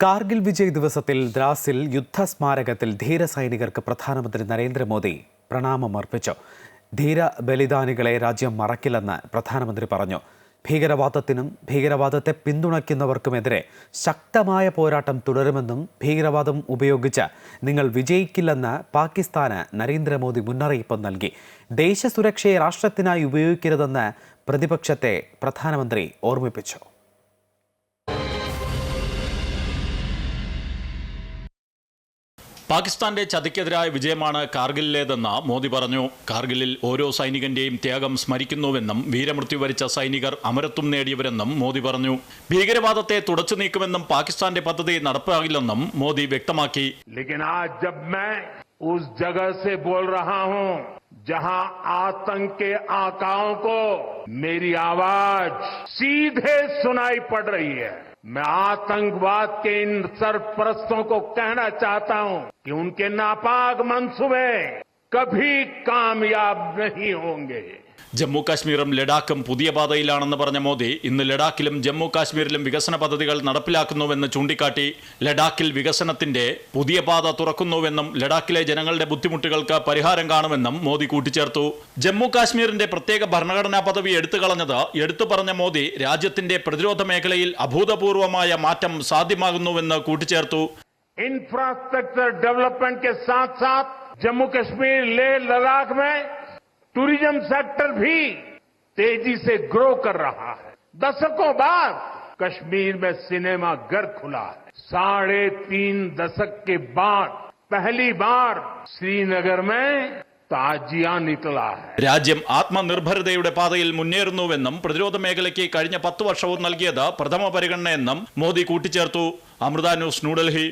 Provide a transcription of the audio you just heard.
കാർഗിൽ വിജയ് ദിവസത്തിൽ ദ്രാസിൽ യുദ്ധസ്മാരകത്തിൽ ധീരസൈനികർക്ക് പ്രധാനമന്ത്രി നരേന്ദ്രമോദി പ്രണാമമർപ്പിച്ചു. ധീര ബലിദാനികളെ രാജ്യം മറക്കില്ലെന്ന് പ്രധാനമന്ത്രി പറഞ്ഞു. ഭീകരവാദത്തിനും ഭീകരവാദത്തെ പിന്തുണയ്ക്കുന്നവർക്കുമെതിരെ ശക്തമായ പോരാട്ടം തുടരുമെന്നും ഭീകരവാദം ഉപയോഗിച്ച് നിങ്ങൾ വിജയിക്കില്ലെന്ന് പാകിസ്ഥാന് നരേന്ദ്രമോദി മുന്നറിയിപ്പ് നൽകി. ദേശസുരക്ഷയെ രാഷ്ട്രത്തിനായി ഉപയോഗിക്കരുതെന്ന് പ്രതിപക്ഷത്തെ പ്രധാനമന്ത്രി ഓർമ്മിപ്പിച്ചു. പാകിസ്ഥാന്റെ ചതിക്കെതിരായ വിജയമാണ് കാർഗിലിലേതെന്ന് മോദി പറഞ്ഞു കാർഗിലിൽ ഓരോ സൈനികന്റെയും ത്യാഗം സ്മരിക്കുന്നുവെന്നും വീരമൃത്യു വരിച്ച സൈനികർ അമരത്വം നേടിയവരെന്നും മോദി പറഞ്ഞു ഭീകരവാദത്തെ തുടച്ചു നീക്കുമെന്നും പാകിസ്ഥാന്റെ പദ്ധതി നടപ്പാകില്ലെന്നും മോദി വ്യക്തമാക്കി लेकिन आज जब मैं उस जगह से बोल रहा हूं जहां आतंक के आकाओं को मेरी आवाज सीधे सुनाई पड़ रही है मैं आतंकवाद के इन सरपरस्तों को कहना चाहता हूँ कि उनके नापाक मंसूबे कभी कामयाब नहीं होंगे। ജമ്മു കാശ്മീരും ലഡാക്കും പുതിയ പാതയിലാണെന്ന് പറഞ്ഞ മോദി ഇന്ന് ലഡാക്കിലും ജമ്മു കാശ്മീരിലും വികസന പദ്ധതികൾ നടപ്പിലാക്കുന്നുവെന്ന് ചൂണ്ടിക്കാട്ടി ലഡാക്കിൽ വികസനത്തിന്റെ പുതിയ പാത തുറക്കുന്നുവെന്നും ലഡാക്കിലെ ജനങ്ങളുടെ ബുദ്ധിമുട്ടുകൾക്ക് പരിഹാരം കാണുമെന്നും മോദി കൂട്ടിച്ചേർത്തു. ജമ്മു കാശ്മീരിന്റെ പ്രത്യേക ഭരണഘടനാ പദവി എടുത്തു കളഞ്ഞത് എടുത്തു പറഞ്ഞ മോദി രാജ്യത്തിന്റെ പ്രതിരോധ മേഖലയിൽ അഭൂതപൂർവമായ മാറ്റം സാധ്യമാകുന്നുവെന്ന് കൂട്ടിച്ചേർത്തു. Infrastructure development Jammu Kashmir Leh Ladakh tourism sector भी तेजी से ग्रो कर रहा है दशकों बाद कश्मीर में सिनेमा घर खुला है साढ़े तीन दशक के बाद पहली बार श्रीनगर में ताजिया निकला है രാജ്യം ആത്മനിർഭരതയുടെ പാതയിൽ മുന്നേറുന്നുവെന്നും പ്രതിരോധ മേഖലയ്ക്ക് കഴിഞ്ഞ പത്ത് വർഷവും നൽകിയത് പ്രഥമ പരിഗണനയെന്നും മോദി കൂട്ടിച്ചേർത്തു അമൃത ന്യൂസ് ന്യൂഡൽഹി